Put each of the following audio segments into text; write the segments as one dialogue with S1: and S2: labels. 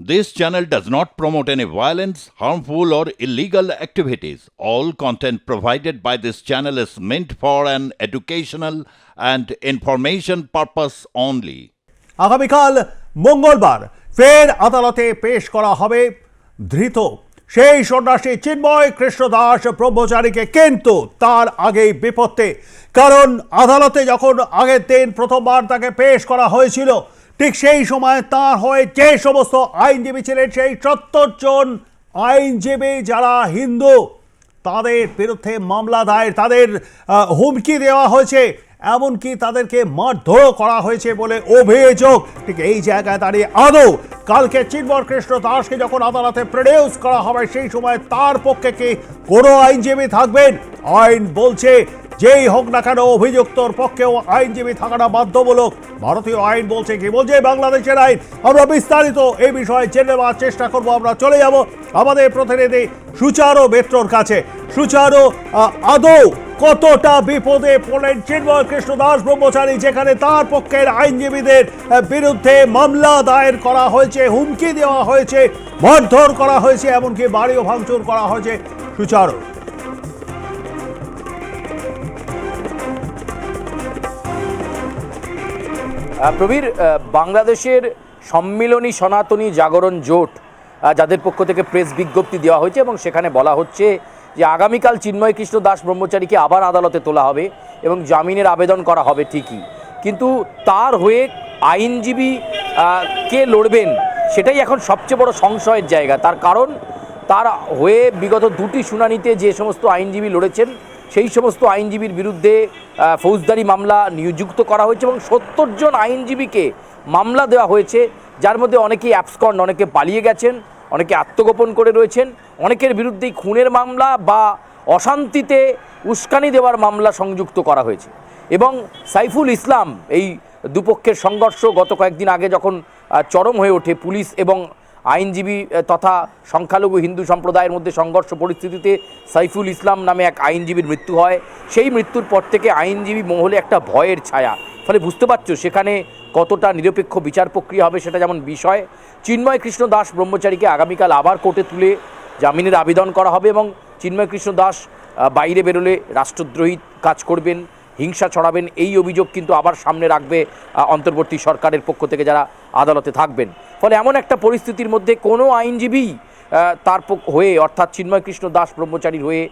S1: This channel does not promote any violence, harmful, or illegal activities. All content provided by this channel is meant for an educational and information purpose only.
S2: আগামীকাল মঙ্গলবার ফের আদালতে পেশ করা হবে ধৃত সেই সন্ন্যাসী চিন্ময় কৃষ্ণ দাস ব্রহ্মচারীকে কিন্তু তার আগেই বিপত্তি কারণ আদালতে যখন আগের দিন প্রথমবার তাকে পেশ করা হয়েছিল ঠিক সেই সময় তার হয়ে যে সমস্ত আইনজীবী ছিলেন, সেই সত্তর জন আইনজীবী যারা হিন্দু, তাদের বিরুদ্ধে মামলা দায়ের, তাদের হুমকি দেওয়া হয়েছে। এমনকি তাদেরকে মারধরও করা হয়েছে বলে অভিযোগ। ঠিক এই জায়গায় দাঁড়িয়ে আদৌ কালকে চিন্ময় কৃষ্ণ দাসকে যখন আদালতে প্রডিউস করা হবে, সেই সময় তার পক্ষে কি কোনো আইনজীবী থাকবেন? আইন বলছে যেই হোক না কেন অভিযুক্তর পক্ষেও আইনজীবী থাকাটা বাধ্যমূলক। ভারতীয় আইন বলছে কি বলছে বাংলাদেশের আইন? আমরা বিস্তারিত এই বিষয়ে জেনে নেওয়ার চেষ্টা করব। আমরা চলে যাব আমাদের প্রতিনিধি সুচারু মেট্রোর কাছে। সুচারু আদৌ কতটা বিপদে পড়লেন চিন্ময় কৃষ্ণ দাস ব্রহ্মচারী, যেখানে তার পক্ষের আইনজীবীদের বিরুদ্ধে মামলা দায়ের করা হয়েছে, হুমকি দেওয়া হয়েছে, মারধর করা হয়েছে, এমনকি বাড়িও ভাঙচুর করা হয়েছে? সুচারু।
S3: প্রবীর বাংলাদেশের সম্মিলনী সনাতনী জাগরণ জোট যাদের পক্ষ থেকে প্রেস বিজ্ঞপ্তি দেওয়া হয়েছে এবং সেখানে বলা হচ্ছে যে আগামীকাল চিন্ময় কৃষ্ণ দাস ব্রহ্মচারীকে আবার আদালতে তোলা হবে এবং জামিনের আবেদন করা হবে ঠিকই। কিন্তু তার হয়ে আইনজীবী কে লড়বেন, সেটাই এখন সবচেয়ে বড় সংশয়ের জায়গা। তার কারণ, তার হয়ে বিগত দুটি শুনানিতে যে সমস্ত আইনজীবী লড়েছেন সেই সমস্ত আইনজীবীর বিরুদ্ধে ফৌজদারি মামলা নিযুক্ত করা হয়েছে এবং সত্তর জন আইনজীবীকে মামলা দেওয়া হয়েছে, যার মধ্যে অনেকেই অ্যাবসকন্ড অনেকে পালিয়ে গেছেন, অনেকে আত্মগোপন করে রয়েছেন, অনেকের বিরুদ্ধেই খুনের মামলা বা অশান্তিতে উস্কানি দেওয়ার মামলা সংযুক্ত করা হয়েছে। এবং সাইফুল ইসলাম, এই দুপক্ষের সংঘর্ষ গত কয়েকদিন আগে যখন চরম হয়ে ওঠে, পুলিশ এবং আইনজীবী তথা সংখ্যালঘু হিন্দু সম্প্রদায়ের মধ্যে সংঘর্ষ পরিস্থিতিতে সাইফুল ইসলাম নামে এক আইনজীবীর মৃত্যু হয়। সেই মৃত্যুর পর থেকে আইনজীবী মহলে একটা ভয়ের ছায়া। ফলে বুঝতে পারছ সেখানে কতটা নিরপেক্ষ বিচার প্রক্রিয়া হবে সেটা যেমন বিষয়। চিন্ময় কৃষ্ণ দাস ব্রহ্মচারীকে আগামীকাল আবার কোর্টে তুলে জামিনের আবেদন করা হবে এবং চিন্ময় কৃষ্ণ দাস বাইরে বেরোলে রাষ্ট্রদ্রোহী কাজ করবেন, হিংসা ছড়াবেন, এই অভিযোগ কিন্তু আবার সামনে রাখবে অন্তর্বর্তী সরকারের পক্ষ থেকে যারা আদালতে থাকবেন। ফলে এমন একটা পরিস্থিতির মধ্যে কোনো আইনজীবী তার হয়ে অর্থাৎ চিন্ময় কৃষ্ণ দাস ব্রহ্মচারীর হয়ে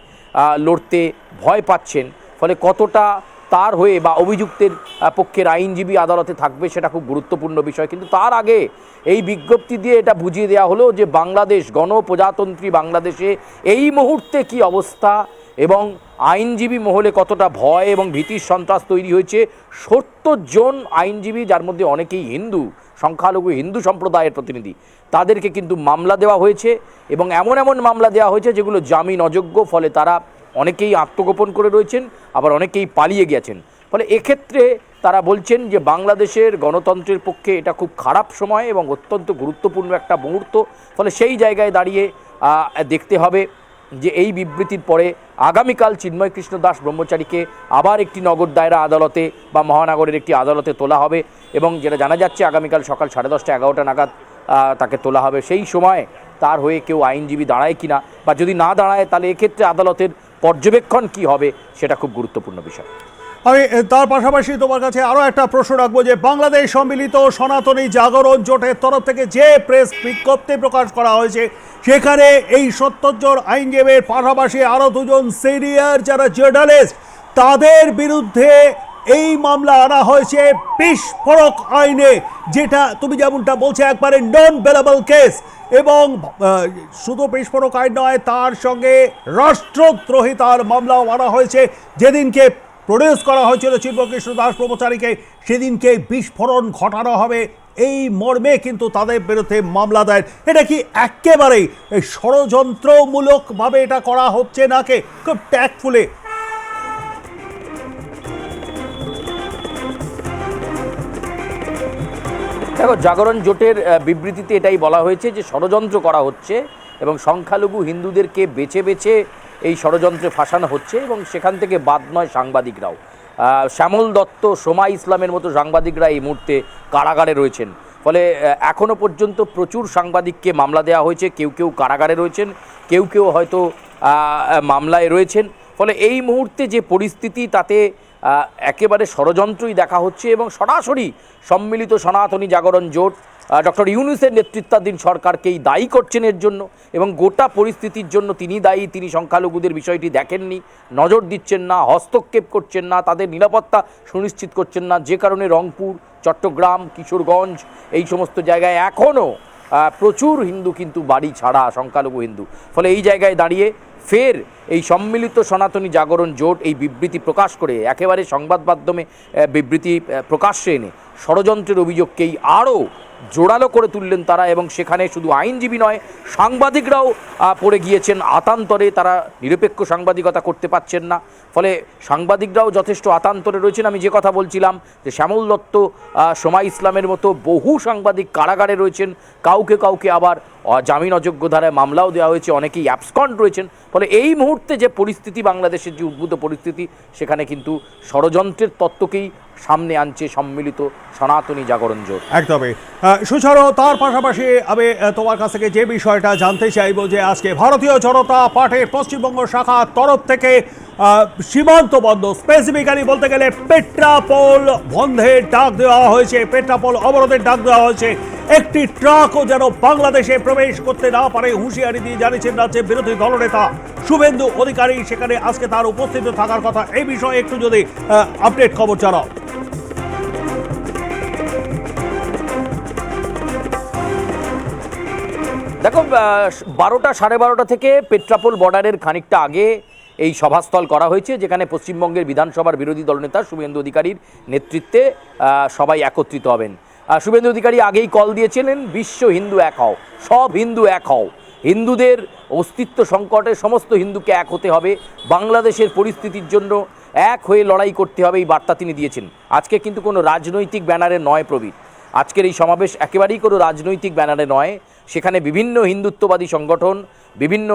S3: লড়তে ভয় পাচ্ছেন। ফলে কতটা তার হয়ে বা অভিযুক্তের পক্ষের আইনজীবী আদালতে থাকবে সেটা খুব গুরুত্বপূর্ণ বিষয়। কিন্তু তার আগে এই বিজ্ঞপ্তি দিয়ে এটা বুঝিয়ে দেওয়া হলো যে বাংলাদেশ গণপ্রজাতন্ত্রী বাংলাদেশে এই মুহূর্তে কি অবস্থা এবং আইনজীবী মহলে কতটা ভয় এবং ভীতির সন্ত্রাস তৈরি হয়েছে। সত্তর জন আইনজীবী, যার মধ্যে অনেকেই হিন্দু সংখ্যালঘু হিন্দু সম্প্রদায়ের প্রতিনিধি। তাদেরকে কিন্তু মামলা দেওয়া হয়েছে এবং এমন এমন মামলা দেওয়া হয়েছে যেগুলো জামিন অযোগ্য, ফলে তারা অনেকেই আত্মগোপন করে রয়েছেন, আবার অনেকেই পালিয়ে গেছেন ফলে এক্ষেত্রে তারা বলছেন যে বাংলাদেশের গণতন্ত্রের পক্ষে এটা খুব খারাপ সময় এবং অত্যন্ত গুরুত্বপূর্ণ একটা মুহূর্ত। ফলে সেই জায়গায় দাঁড়িয়ে দেখতে হবে। যে এই বিবৃতির পরে আগামীকাল চিন্ময় কৃষ্ণ দাস ব্রহ্মচারীকে আবার একটি নগর দায়রা আদালতে বা মহানগরের একটি আদালতে তোলা হবে এবং যেটা জানা যাচ্ছে আগামীকাল সকাল সাড়ে দশটা এগারোটা নাগাদ তাকে তোলা হবে। সেই সময় তার হয়ে কেউ আইনজীবী দাঁড়ায় কি না বা যদি না দাঁড়ায়, তাহলে এক্ষেত্রে আদালতের পর্যবেক্ষণ কি হবে সেটা খুব গুরুত্বপূর্ণ বিষয়।
S2: আমি তার পাশাপাশি তোমার কাছে আরও একটা প্রশ্ন রাখব যে বাংলাদেশ সম্মিলিত সনাতনী জাগরণ জোটের তরফ থেকে যে প্রেস বিজ্ঞপ্তি প্রকাশ করা হয়েছে, সেখানে এই সত্তর জন আইনজীবীর পাশাপাশি আরও দুজন সিনিয়র যারা জার্নালিস্ট, তাদের বিরুদ্ধে এই মামলা আনা হয়েছে বিস্ফোরক আইনে, যেটা তুমি যেমনটা বলছো একবারে নন বেলেবল কেস এবং শুধু বিস্ফোরক আইন নয়, তার সঙ্গে রাষ্ট্রদ্রোহিতার মামলাও আনা হয়েছে, যেদিনকে প্রডিউস করা হয়েছিল চিন্মকৃষ্ণ দাস ব্রহ্মচারীকে সেদিনকে বিস্ফোরণ ঘটানো হবে। এই মর্মে কিন্তু তাদের বিরুদ্ধে মামলা দায়ের। এটা কি একেবারেই ষড়যন্ত্রমূলকভাবে এটা করা হচ্ছে নাকি? খুব ট্যাক্টফুলি
S3: দেখো, জাগরণ জোটের বিবৃতিতে এটাই বলা হয়েছে যে ষড়যন্ত্র করা হচ্ছে এবং সংখ্যালঘু হিন্দুদেরকে বেছে বেছে এই ষড়যন্ত্রে ফাঁসানো হচ্ছে এবং সেখান থেকে বাদ নয় সাংবাদিকরাও। শ্যামল দত্ত, সোমা ইসলামের মতো সাংবাদিকরা এই মুহূর্তে কারাগারে রয়েছেন। ফলে এখনও পর্যন্ত প্রচুর সাংবাদিককে মামলা দেওয়া হয়েছে, কেউ কেউ কারাগারে রয়েছেন, কেউ কেউ হয়তো মামলায় রয়েছেন। ফলে এই মুহূর্তে যে পরিস্থিতি, তাতে একেবারে ষড়যন্ত্রই দেখা হচ্ছে এবং সরাসরি সম্মিলিত সনাতনী জাগরণ জোট ডক্টর ইউনুসের নেতৃত্বাধীন সরকারকেই দায়ী করছেন এর জন্য এবং গোটা পরিস্থিতির জন্য তিনি দায়ী, তিনি সংখ্যালঘুদের বিষয়টি দেখেননি, নজর দিচ্ছেন না, হস্তক্ষেপ করছেন না, তাদের নিরাপত্তা সুনিশ্চিত করছেন না, যে কারণে রংপুর, চট্টগ্রাম, কিশোরগঞ্জ এই সমস্ত জায়গায় এখনও প্রচুর হিন্দু কিন্তু বাড়ি ছাড়া সংখ্যালঘু হিন্দু। ফলে এই জায়গায় দাঁড়িয়ে ফের এই সম্মিলিত সনাতনী জাগরণ জোট এই বিবৃতি প্রকাশ করে, একেবারে সংবাদ মাধ্যমে বিবৃতি প্রকাশ্যে এনে। ষড়যন্ত্রের অভিযোগকেই আরও জোরালো করে তুললেন তারা এবং সেখানে শুধু আইনজীবী নয় সাংবাদিকরাও পড়ে গিয়েছেন। আতান্তরে তারা নিরপেক্ষ সাংবাদিকতা করতে পারছেন না। ফলে সাংবাদিকরাও যথেষ্ট আতান্তরে রয়েছেন। আমি যে কথা বলছিলাম যে শ্যামল দত্ত আহ, সোমা ইসলামের মতো বহু সাংবাদিক কারাগারে রয়েছেন। কাউকে কাউকে আবার জামিন অযোগ্য ধারায় মামলাও দেওয়া হয়েছে। অনেকেই অ্যাবসকন্ড রয়েছেন। ফলে এই মুহূর্তে যে পরিস্থিতি বাংলাদেশের যে উদ্ভূত পরিস্থিতি সেখানে কিন্তু ষড়যন্ত্রের তত্ত্বকেই সামনে আনছে সম্মিলিত সনাতনী জাগরণ জোট
S2: একদমই সুচারু, তার পাশাপাশি আমি তোমার কাছ থেকে যে বিষয়টা জানতে চাইব যে আজকে ভারতীয় জনতা পার্টির পশ্চিমবঙ্গ শাখার তরফ থেকে সীমান্ত বন্ধ। স্পেসিফিক্যালি বলতে গেলে পেট্রাপোল বন্ধের ডাক দেওয়া হয়েছে, পেট্রাপোল অবরোধের ডাক দেওয়া হয়েছে। একটি ট্রাকও যেন বাংলাদেশে প্রবেশ করতে না পারে, হুঁশিয়ারি দিয়ে জানিয়েছেন রাজ্যের বিরোধী দলনেতা শুভেন্দু অধিকারী। সেখানে আজকে তার উপস্থিত থাকার কথা। এই বিষয়ে একটু যদি আপডেট খবর জানাও।
S3: দেখো বারোটা, সাড়ে বারোটা থেকে পেট্রাপোল বর্ডারের খানিকটা আগে এই সভাস্থল করা হয়েছে, যেখানে পশ্চিমবঙ্গের বিধানসভার বিরোধী দলনেতা শুভেন্দু অধিকারীর নেতৃত্বে সবাই একত্রিত হবেন। শুভেন্দু অধিকারী আগেই কল দিয়েছিলেন, বিশ্ব হিন্দু এক হও, সব হিন্দু এক হও। হিন্দুদের অস্তিত্ব সংকটে সমস্ত হিন্দুকে এক হতে হবে। বাংলাদেশের পরিস্থিতির জন্য এক হয়ে লড়াই করতে হবে, এই বার্তা তিনি দিয়েছেন। আজকে কিন্তু কোনো রাজনৈতিক ব্যানারে নয় প্রবীর। আজকের এই সমাবেশ একেবারেই কোনো রাজনৈতিক ব্যানারে নয়। সেখানে বিভিন্ন হিন্দুত্ববাদী সংগঠন, বিভিন্ন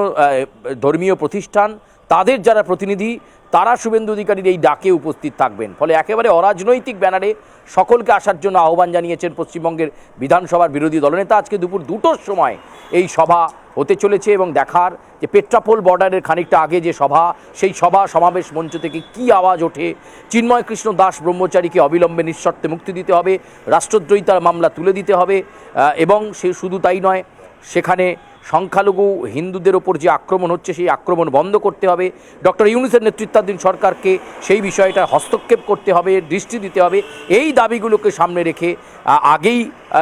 S3: ধর্মীয় প্রতিষ্ঠান তাদের যারা প্রতিনিধি, তারা শুভেন্দু অধিকারীর এই ডাকে উপস্থিত থাকবেন। ফলে একেবারে অরাজনৈতিক ব্যানারে সকলকে আসার জন্য আহ্বান জানিয়েছেন পশ্চিমবঙ্গের বিধানসভার বিরোধী দলনেতা। আজকে দুপুর দুটোর সময় এই সভা হতে চলেছে এবং দেখার যে পেট্রাপোল বর্ডারের খানিকটা আগে যে সভা, সেই সভা সমাবেশ মঞ্চ থেকে কি আওয়াজ ওঠে, চিন্ময় কৃষ্ণ দাস ব্রহ্মচারীকে অবিলম্বে নিঃশর্তে মুক্তি দিতে হবে, রাষ্ট্রদ্রোহিতার মামলা তুলে দিতে হবে এবং সে শুধু তাই নয়, সেখানে সংখ্যালঘু হিন্দুদের ওপর যে আক্রমণ হচ্ছে, সেই আক্রমণ বন্ধ করতে হবে। ডক্টর ইউনুসের নেতৃত্বাধীন সরকারকে সেই বিষয়টা হস্তক্ষেপ করতে হবে, দৃষ্টি দিতে হবে। এই দাবিগুলোকে সামনে রেখে আগেই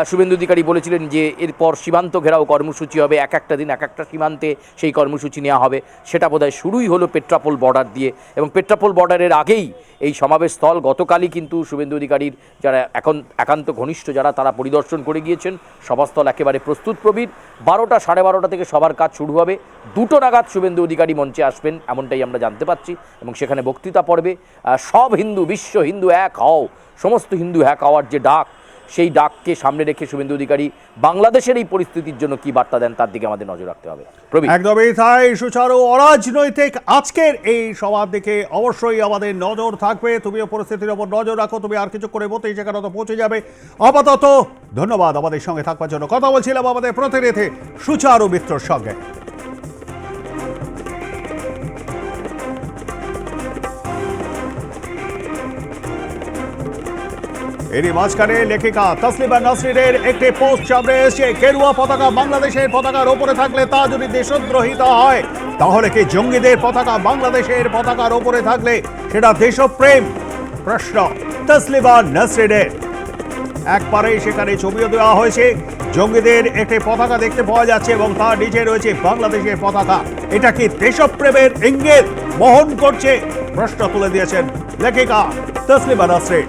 S3: শুভেন্দু অধিকারী বলেছিলেন যে এরপর সীমান্ত ঘেরাও কর্মসূচি হবে, এক একটা দিন, এক একটা সীমান্তে সেই কর্মসূচি নেওয়া হবে। সেটা বোধহয় শুরুই হলো পেট্রাপোল বর্ডার দিয়ে। এবং পেট্রাপোল বর্ডারের আগেই এই সমাবেশ স্থল গতকালই কিন্তু শুভেন্দু অধিকারীর যারা এখন একান্ত ঘনিষ্ঠ যারা, তারা পরিদর্শন করে গিয়েছেন। সভাস্থল একেবারে প্রস্তুত প্রবীর। বারোটা, সাড়ে বারোটা থেকে সবার কাজ শুরু হবে। দুটো নাগাদ শুভেন্দু অধিকারী মঞ্চে আসবেন, এমনটাই আমরা জানতে পাচ্ছি। এবং সেখানে বক্তৃতা পড়বে সব হিন্দু, বিশ্ব হিন্দু এক হও, সমস্ত হিন্দু এক হওয়ার যে ডাক সেই ডাককে সামনে রেখে শুভেন্দু অধিকারী বাংলাদেশের এই পরিস্থিতির জন্য কি বার্তা দেন তার দিকে আমাদের নজর রাখতে হবে।
S2: একদমই তাই, সুচারু অরাজনৈতিক আজকের এই সভার দিকে অবশ্যই আমাদের নজর থাকবে। তুমিও পরিস্থিতির ওপর নজর রাখো, তুমি আর কিছু করে মতেই সেখানে তো পৌঁছে যাবে। আপাতত ধন্যবাদ আমাদের সঙ্গে থাকবার জন্য। কথা বলছিলাম আমাদের প্রতিনিধি সুচারু মিত্রর সঙ্গে। এরই মাঝখানে লেখিকা তসলিমা নাসরিনের একটি পোস্ট সামনে এসে কেরুয়া পতাকা বাংলাদেশের পতাকার ওপরে থাকলে তা যদি দেশদ্রোহিতা হয়, তাহলে কি জঙ্গিদের পতাকা বাংলাদেশের পতাকার ওপরে থাকলে সেটা দেশপ্রেম? প্রশ্ন তসলিমা নাসরিনের। একবারেই সেখানে ছবিও দেওয়া হয়েছে। জঙ্গিদের একটি পতাকা দেখতে পাওয়া যাচ্ছে এবং তার নিচে রয়েছে বাংলাদেশের পতাকা। এটা কি দেশপ্রেমের ইঙ্গিত বহন করছে? প্রশ্ন তুলে দিয়েছেন লেখিকা তসলিমা নাসরিন।